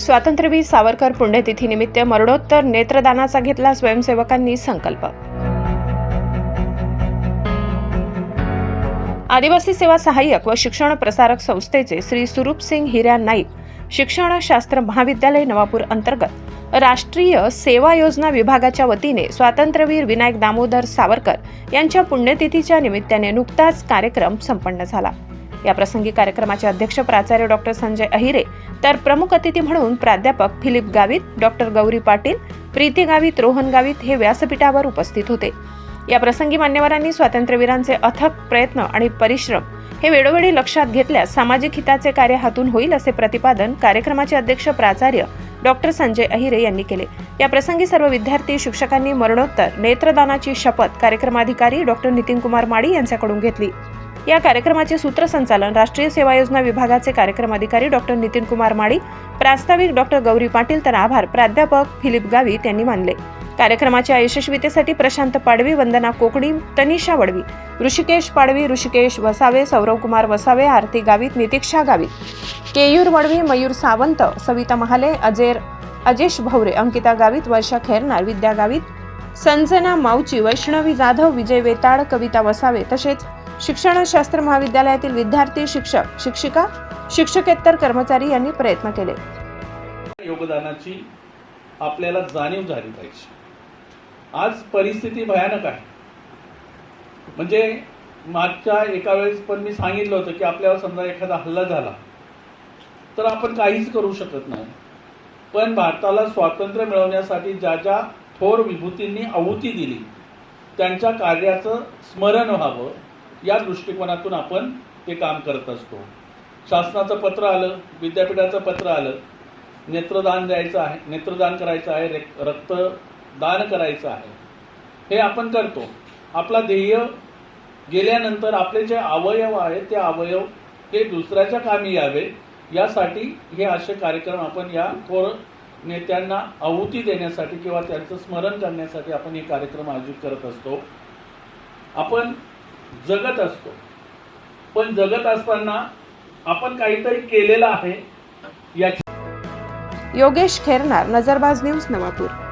स्वातंत्र्यवीर सावरकर पुण्यतिथीनिमित्त मरणोत्तर नेत्रदानाचा घेतला स्वयंसेवकांनी संकल्प. आदिवासी सेवा सहाय्यक व शिक्षण प्रसारक संस्थेचे श्री सुरूप सिंग हिऱ्या नाईक शिक्षणशास्त्र महाविद्यालय नवापूर अंतर्गत राष्ट्रीय सेवा योजना विभागाच्या वतीने स्वातंत्र्यवीर विनायक दामोदर सावरकर यांच्या पुण्यतिथीच्या निमित्ताने नुकताच कार्यक्रम संपन्न झाला. या प्रसंगी कार्यक्रमाचे अध्यक्ष प्राचार्य डॉक्टर संजय अहिरे तर प्रमुख अतिथी म्हणून प्राध्यापक फिलिप गावित डॉक्टर गौरी पाटील प्रीती गावित रोहन गावित हे व्यासपीठावर उपस्थित होते. या प्रसंगी मान्यवरांनी स्वातंत्र्यवीरांचे अथक प्रयत्न आणि परिश्रम हे वेळोवेळी लक्षात घेतल्यास सामाजिक हिताचे कार्य हातून होईल असे प्रतिपादन कार्यक्रमाचे अध्यक्ष प्राचार्य डॉक्टर संजय अहिरे यांनी केले. या प्रसंगी सर्व विद्यार्थी शिक्षकांनी मरणोत्तर नेत्रदानाची शपथ कार्यक्रमाधिकारी डॉक्टर नितीन कुमार माडी यांच्याकडून घेतली. या कार्यक्रमाचे सूत्रसंचालन राष्ट्रीय सेवा योजना विभागाचे कार्यक्रम अधिकारी डॉक्टर नितीन कुमार माळी प्रास्ताविक डॉक्टर गौरी पाटील तर आभार प्राध्यापक फिलिप गावित यांनी मानले. कार्यक्रमाच्या यशस्वीतेसाठी प्रशांत पाडवी वंदना कोकणी तनिषा वडवी ऋषिकेश पाडवी ऋषिकेश वसावे सौरव कुमार वसावे आरती गावित नितीक्षा गावित. केयूर वडवी मयूर सावंत सविता महाले अजेर अजेश भवरे अंकिता गावित वर्षा खेरनार विद्या गावित संजना माऊची वैष्णवी जाधव विजय वेताळ कविता वसावे तसेच शिक्षणशास्त्र महाविद्यालयातील विद्यार्थी शिक्षक शिक्षिका शिक्षकेतर कर्मचारी यांनी प्रयत्न केले. योगदानाची आपल्याला जाणीव झाली पाहिजे. आज परिस्थिती भयानक आहे. म्हणजे मागच्या एका वेळेस पण मी सांगितलं होतं की आपल्यावर समजा एखादा हल्ला झाला तर आपण काहीच करू शकत नाही. पण भारताला स्वातंत्र्य मिळवण्यासाठी ज्या ज्या थोर विभूतींनी आहुती दिली त्यांच्या कार्याचं स्मरण व्हावं या दृष्टिकोनातून आपण ते काम करत असतो. शासनाचं पत्र आलं विद्यापीठाचं पत्र आलं नेत्रदान द्यायचं आहे नेत्रदान करायचं आहे रे रक्तदान करायचं आहे. हे आपण करतो. आपला ध्येय गेल्यानंतर आपले जे अवयव आहेत ते अवयव ते दुसऱ्याच्या कामी यावे. यासाठी हे असे कार्यक्रम आपण या थोर नेत्यांना आहुती देण्यासाठी किंवा त्यांचं स्मरण करण्यासाठी आपण हे कार्यक्रम आयोजित करत असतो. आपण जगत असतो. पण जगत असताना आपण काहीतरी केलेलं आहे याची योगेश खेरनार नजरबाज न्यूज नवापूर.